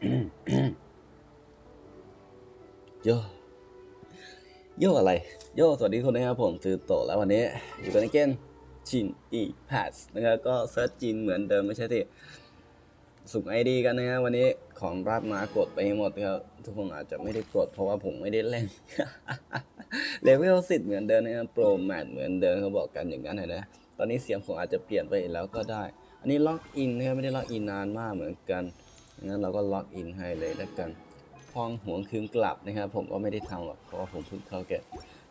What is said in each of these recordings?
โยโยอะไร โยสวัสดีทุกคนนะครับผมคือโตแล้ววันนี้ อยู่กันในเกมชินอีพาสนะครับก็เซิร์ชจีนเหมือนเดิมไม่ใช่ที่สุ่มไอดีกันนะครับวันนี้ของรับมากดไปให้หมดครับทุกคนอาจจะไม่ได้กดเพราะว่าผมไม่ได้เล่นเลเวลสิทธิ์เหมือนเดิมนะครับโปรแมทเหมือนเดิมเขาบอกกันอย่างนั้นเลยนะตอนนี้เสียงผมอาจจะเปลี่ยนไปแล้วก็ได้ อันนี้ล็อกอินนะครับไม่ได้ล็อกอินนานมากเหมือนกัน งั้นเราก็ล็อกอินให้เลยแล้วกันพองหวงคืนกลับนะครับ ผมก็ไม่ได้ทำหรอกเพราะว่าผมเพิ่งเข้าเก็บ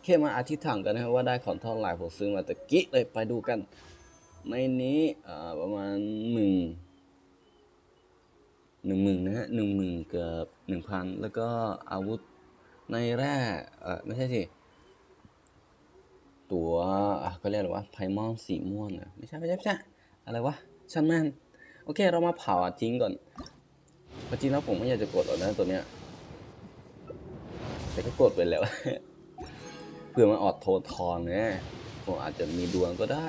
แค่มาอธิษฐานกันนะครับว่าได้ของเท่าไหร่ผมซื้อมาตะกี้เลยไปดูกัน ในนี้อ่อประมาณหนึ่งหนึ่งหมื่นนะฮะหนึ่งหมื่นเกือบหนึ่งพันแล้วก็อาวุธในแร่เออไม่ใช่สิตัวอะก็เรียกอะไรวะไพมอนสีม่วงนะไม่ใช่ไม่ใช่ไม่ใช่อะไรวะช่างแมนโอเคเรามาเผาทิ้งก่อน จริงแล้วผมไม่อยากจะกดหรอกนะตัวเนี้ย แต่ก็กดไปแล้ว เพื่อมาออดโทนทอนเนี่ยผมอาจจะมีดวงก็ได้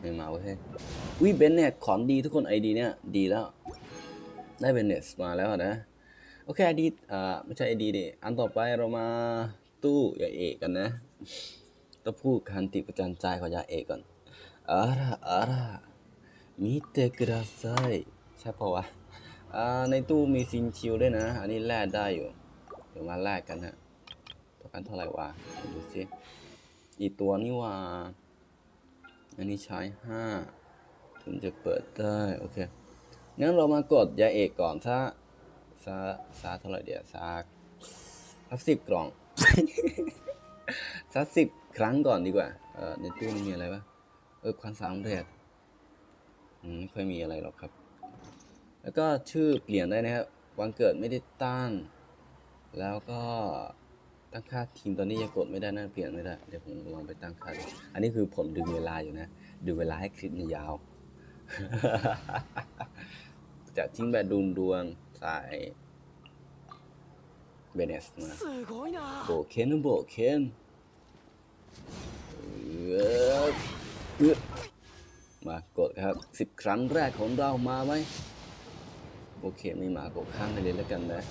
ไม่มาเว้ยวิเบนเนี่ยของดีทุกคนไอดีเนี่ย ดีแล้ว ได้เบนเนสมาแล้วนะ โอเคไอดีอ่าไม่ใช่ไอดีดิอันต่อไปเรามาตู้ยาเอกกันนะต้องพูดคันติประจันใจของยาเอกก่อนอาระอาระมิเตกุดาไซใช่ปะวะ ในตู้มีซินชิวด้วยนะ อันนี้แลกได้อยู่ เดี๋ยวมาแลกกันฮะตัวกันเท่าไหร่วะดูสิอีตัวนี่ว่า อันนี้ใช้ห้าถึงจะเปิดได้ โอเค งั้นเรามากดยาเอกก่อนซะซะซะเท่าไหร่เดี๋ยวสักสักสิบกล่องสักสิบครั้งก่อนดีกว่า เออในตู้มีอะไรวะ เออความสามเร็จอืมไม่ค่อยมีอะไรหรอกครับ แล้วก็ชื่อเปลี่ยนได้นะครับ วันเกิดไม่ได้ตั้ง แล้วก็ตั้งค่าทีมตอนนี้ยังกดไม่ได้นะเปลี่ยนไม่ได้ เดี๋ยวผมลองไปตั้งค่า อันนี้คือผมดึงเวลาอยู่นะ ดึงเวลาให้คลิปมันยาว จะทิ้งแบบดุนดวงใส่เบเนสนะโบเคนโบเคนมากดครับสิบครั้งแรกของเรามาไหม โอเคไม่มากดข้างไปเลยแล้วกันนะ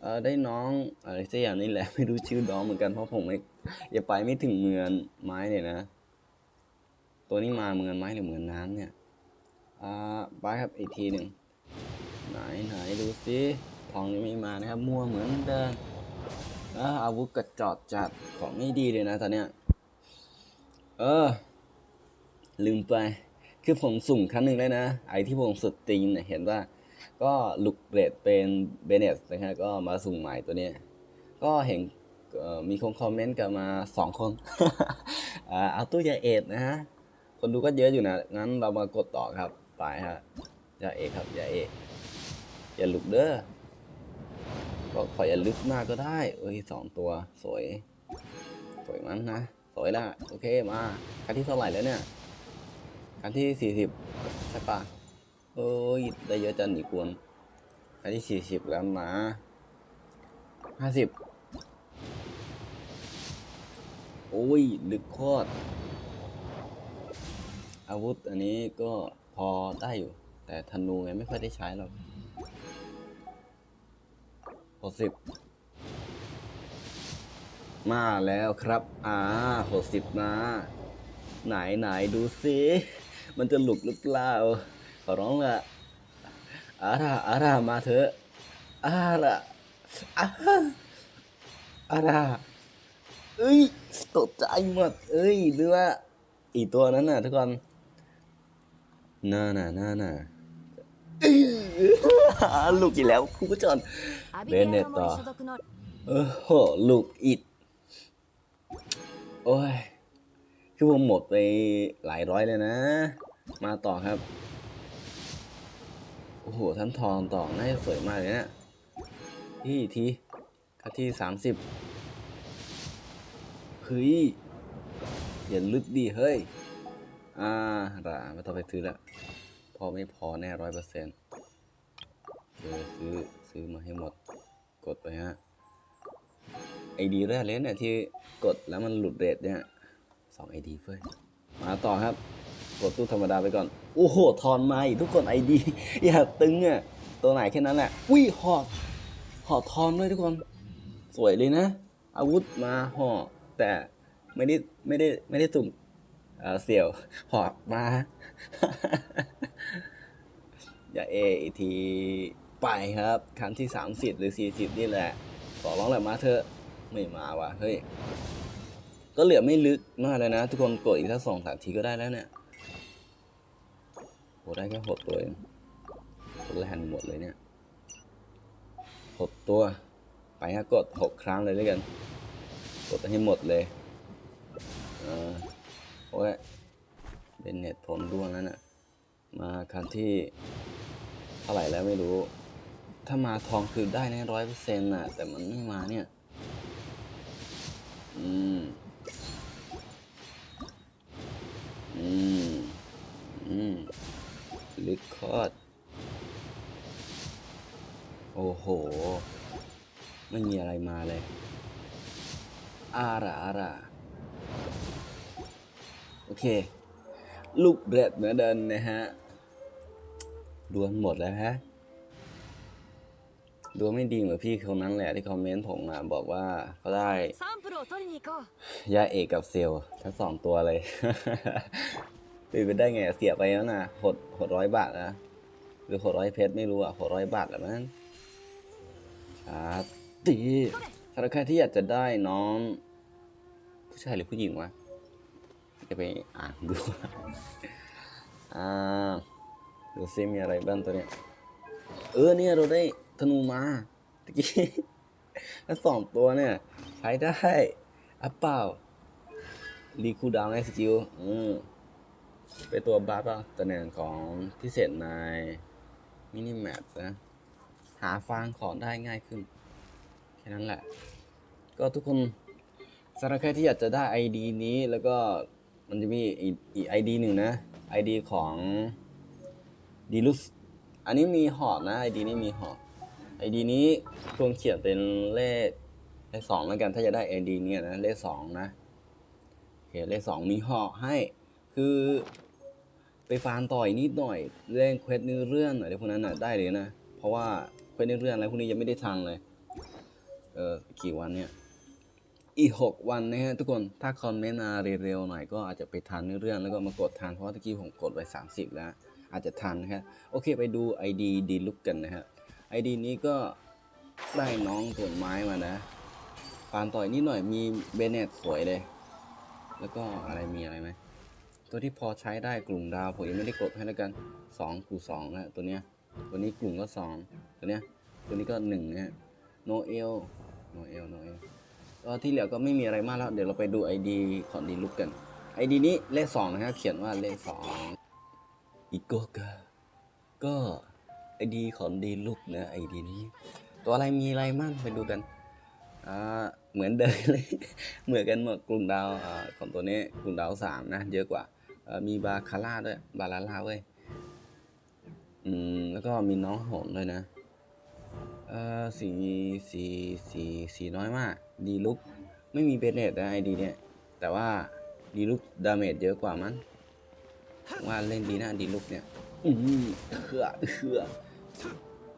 เออได้น้องอะไรสักอย่างนี่แหละไม่รู้ชื่อน้องเหมือนกันเพราะผมไม่อย่าไปไม่ถึงเมือนไม้เนี่ยนะ ตัวนี้มาเมือนไม้หรือเมือนน้ำเนี่ยอ่าไปครับอีกทีหนึ่งไหนไหนดูสิทองยังไม่มานะครับมัวเหมือนเดิมอาอาวุธกระจอดจัดของไม่ดีเลยนะตอนเนี้ยเออ ลืมไป คือผมสุ่มครั้งหนึ่งเลยนะ ไอที่ผมสุดตีนเนี่ยเห็นว่า ก็ลุกเรดเป็นเบเนสนะฮะก็มาสุ่มใหม่ตัวนี้ ก็เห็นมีคนคอมเมนต์กันมาสองคนอ่าเอาตู้ยาเอ็ดนะฮะ คนดูก็เยอะอยู่นะ งั้นเรามากดต่อครับ ไปฮะยาเอกครับยาเอกอย่าลุดเด้อก็ขออย่าลึกมากก็ได้ เอ้ยสองตัวสวย สวยมั้งนะ สวยละ โอเคมาคันที่เท่าไหร่แล้วเนี่ยคันที่สี่สิบใช่ปะ เอ้ยได้เยอะจังหนีกวนคันที่สี่สิบแล้วมาห้าสิบโอ้ยลึกโคตรอาวุธอันนี้ก็พอได้อยู่ แต่ธนูไงไม่ค่อยได้ใช้หรอกหกสิบมาแล้วครับ อ่าหกสิบมา ไหนไหนดูสิ มันจะหลุดหรือเปล่า ขอร้องละอาราอารามาเถอะอาระอาอาราเอ้ยตกใจหมด เอ้ยหรือว่า อีตัวนั้นน่ะทุกคนน่าน่าน่าน่าลูกอีกแล้วคุณผู้ชมเบนเนตต่อโอ้โหลูกอิดโอ้ย คือผมหมดไปหลายร้อยเลยนะ มาต่อครับ โอ้โหท่านทองต่อน่าจะสวยมากเลยเนะที่ทีคัดที่สามสิบเฮ้ยอย่าลึกดิเฮ้ย อ่าด่าไม่ต้องไปซื้อละพอไม่พอแน่ร้อยเปอร์เซ็นต์ซื้อซื้อมาให้หมด กดไปฮะ ไอดีแรกเลยเนี่ยที่กดแล้วมันหลุดเรทเนี่ยสองไอดีเฟ้ยมาต่อครับ กดตู้ธรรมดาไปก่อน โอ้โห ทอนมาอีกทุกคนไอดี อย่าตึงอะ ตัวไหนแค่นั้นแหละอุ้ยหอกหอกทองด้วยทุกคน สวยเลยนะ อาวุธมาหอแต่ไม่ได้ไม่ได้ไม่ได้สุ่มเสี่ยวหอกมา อย่าเออีทีไปครับครั้งที่สามสิบหรือสี่สิบนี่แหละขอร้องแหละมาเถอะไม่มาว่ะเฮ้ยก็เหลือไม่ลึกมากเลยนะ ทุกคนกดอีกสักสองสามทีก็ได้แล้วเนี่ย ได้แค่หกตัวเองกดแลนหมดเลยเนี่ยหกตัว ไปฮะกดหกครั้งเลยด้วยกัน กดให้หมดเลยเออโอ้ยเป็นเน็ตผมร่วงแล้วน่ะมาครั้งที่เท่าไหร่แล้วไม่รู้ ถ้ามาทองคือได้แน่ร้อยเปอร์เซ็นต์น่ะ แต่มันไม่มาเนี่ย อืม อืม ลิกคอด โอ้โห ไม่มีอะไรมาเลย อาราอาราโอเค ลูกเร็ดเหมือนเดินนะฮะดวนหมดแล้วฮะดวไม่ดีเหมือนพี่คนนั้นแหละที่คอมเมนต์ผมมาบอกว่าเขาได้ยาเอกกับเซลทั้งสองตัวเลย เป็นไปได้ไงเสียไปแล้วนะหดหดร้อยบาทนะหรือหดร้อยเพชรไม่รู้อะหดร้อยบาทแหละมั้งครับดีสำหรับใครที่อยากจะได้น้อง ผู้ชายหรือผู้หญิงวะจะไปอ่านดูอ่าดูซิมีอะไรบ้างตัวเนี้ยเออเนี่ยเราได้ธนูมาตะกี้แล้วสองตัวเนี่ย ใช้ได้อัปเปล่ารีคูดาวน์ในสกิลอืม เป็นตัวบัฟป่ะตำแหน่งของพิเศษในมินิแมปนะ หาฟางของได้ง่ายขึ้น แค่นั้นแหละ ก็ทุกคนสำหรับใครที่อยากจะได้ ID นี้แล้วก็มันจะมีอีกอีหนึ่งนะ ID ของดีลุสอันนี้มีหอนะ ID นี้มีหอก ID นี้ควรเขียนเป็นเลขเลขสองแล้วกันถ้าจะได้ ID เนี่ยนะเลขสองนะโอเคเลขสองมีหอกให้คือ ไปฟานต่อยนิดหน่อยเล่นเควสเนื้อเรื่องหน่อยเดี๋ยวพวกนั้นน่ะได้เลยนะ เพราะว่าเควสเนื้อเรื่องอะไรพวกนี้ยังไม่ได้ทางเลย เออกี่วันเนี่ย อีกหกวันนะฮะทุกคนถ้าคอมเมนต์มาเร็วๆหน่อยก็อาจจะไปทันเนื้อเรื่องแล้วก็มากดทันเพราะตะกี้ผมกดไว้30 แล้ว อาจจะทันนะครับโอเคไปดู ID ดีลุกกันนะฮะ ID นี้ก็ได้น้องผลไม้มานะฟานต่อยนิดหน่อยมีเบเนตสวยเลย แล้วก็อะไรมีอะไรไหม ตัวที่พอใช้ได้กลุ่มดาวผมยังไม่ได้กดให้แล้วกัน2กู2นะตัวเนี้ยตัวนี้กลุ่มก็ 2 ตัวเนี้ยตัวนี้ก็1นะฮะโนเอลโนเอลโนเอลก็ที่เหลือก็ไม่มีอะไรมากแล้ว เดี๋ยวเราไปดู ID ของดีลุกกัน ID นี้เลข2นะครับเขียนว่าเลข2อีโกกาก็ไอดีของดีลุกนะไอดีนี้ ตัวอะไรมีอะไรมั่งไปดูกันอ่าเหมือนเดิมเลย เหมือนกันหมดกลุ่มดาวอ่าของตัวนี้กลุ่มดาวสามนะเยอะกว่า มีบาคาร่าด้วย บาลาร่าเว้ย อืม แล้วก็มีน้องหงด้วยนะ เอ่อสีสีสีสีน้อยมาก ดีลุกไม่มีเบเนตนะไอดีเนี่ย แต่ว่าดีลุกดาเมจเยอะกว่ามั้งว่าเล่นดีนะดีลุกเนี่ย อืมเขื่อเขื่อ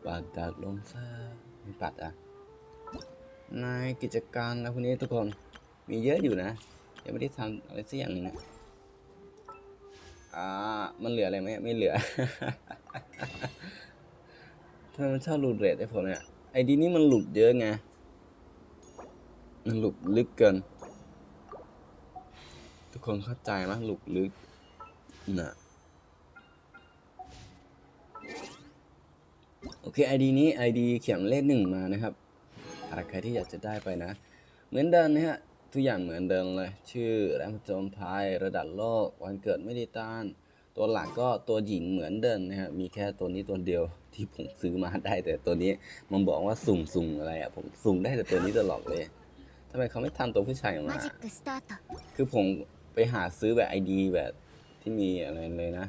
ปากดักลมซ่าไม่ปัดอะ ในกิจการแล้วพวกนี้ทุกคน มีเยอะอยู่นะ ยังไม่ได้ทำอะไรสักอย่างนึงนะ อ่า มันเหลืออะไรไหมไม่เหลือทำไมมันชอบหลุดเรทไอ้ผมเนี่ย ไอดีนี้มันหลุดเยอะไง มันหลุดลึกเกิน ทุกคนเข้าใจมั้ยหลุดลึกน่ะโอเค ID นี้ ID เขียนเลขหนึ่งมานะครับหากใครที่อยากจะได้ไปนะ เหมือนเดิมนะฮะ ทุกอย่างเหมือนเดิมเลย ชื่อแรงโจมภัยระดับโลก วันเกิดไม่ได้ต้าน ตัวหลักก็ตัวหญิงเหมือนเดิมนะครับมีแค่ตัวนี้ตัวเดียวที่ผมซื้อมาได้แต่ตัวนี้มันบอกว่าสุ่มสุ่อะไรอะผมสุ่มได้แต่ตัวนี้ตลอดเลยทำไมเขาไม่ทำตัวผู้ชายออกมา คือผมไปหาซื้อแบบไอดีแบบที่มีอะไรเลยนะ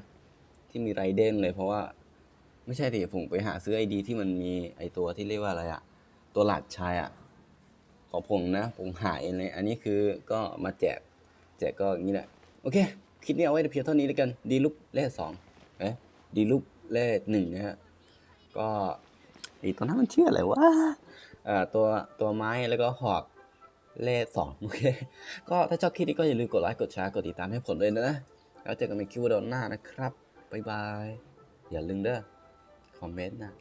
ที่มีไรเด้นเลยเพราะว่า ไม่ใช่ที่ผมไปหาซื้อไอดีที่มันมีไอตัวที่เรียกว่าอะไรอะตัวหลักชายอะ ของผมนะ ผมหาเองเลยอันนี้คือก็มาแจกแจกก็อย่างนี้แหละ โอเค คลิปนี้เอาไว้เพียงเท่านี้แล้วกัน ดีลุกเลขสองเอ๊ะดีลุกเลขหนึ่งนะฮะ ก็อีตัวนั้นมันชื่ออะไรวะอ่อตัวตัวไม้แล้วก็หอกเล่สองโอเค ก็ถ้าชอบคลิปนี้ก็อย่าลืมกดไลค์กดแชร์กดติดตามให้ผมด้วยนะ แล้วเจอกันในคลิปวิดีโอหน้านะครับ บ๊ายบาย อย่าลืมเด้อ คอมเมนต์นะ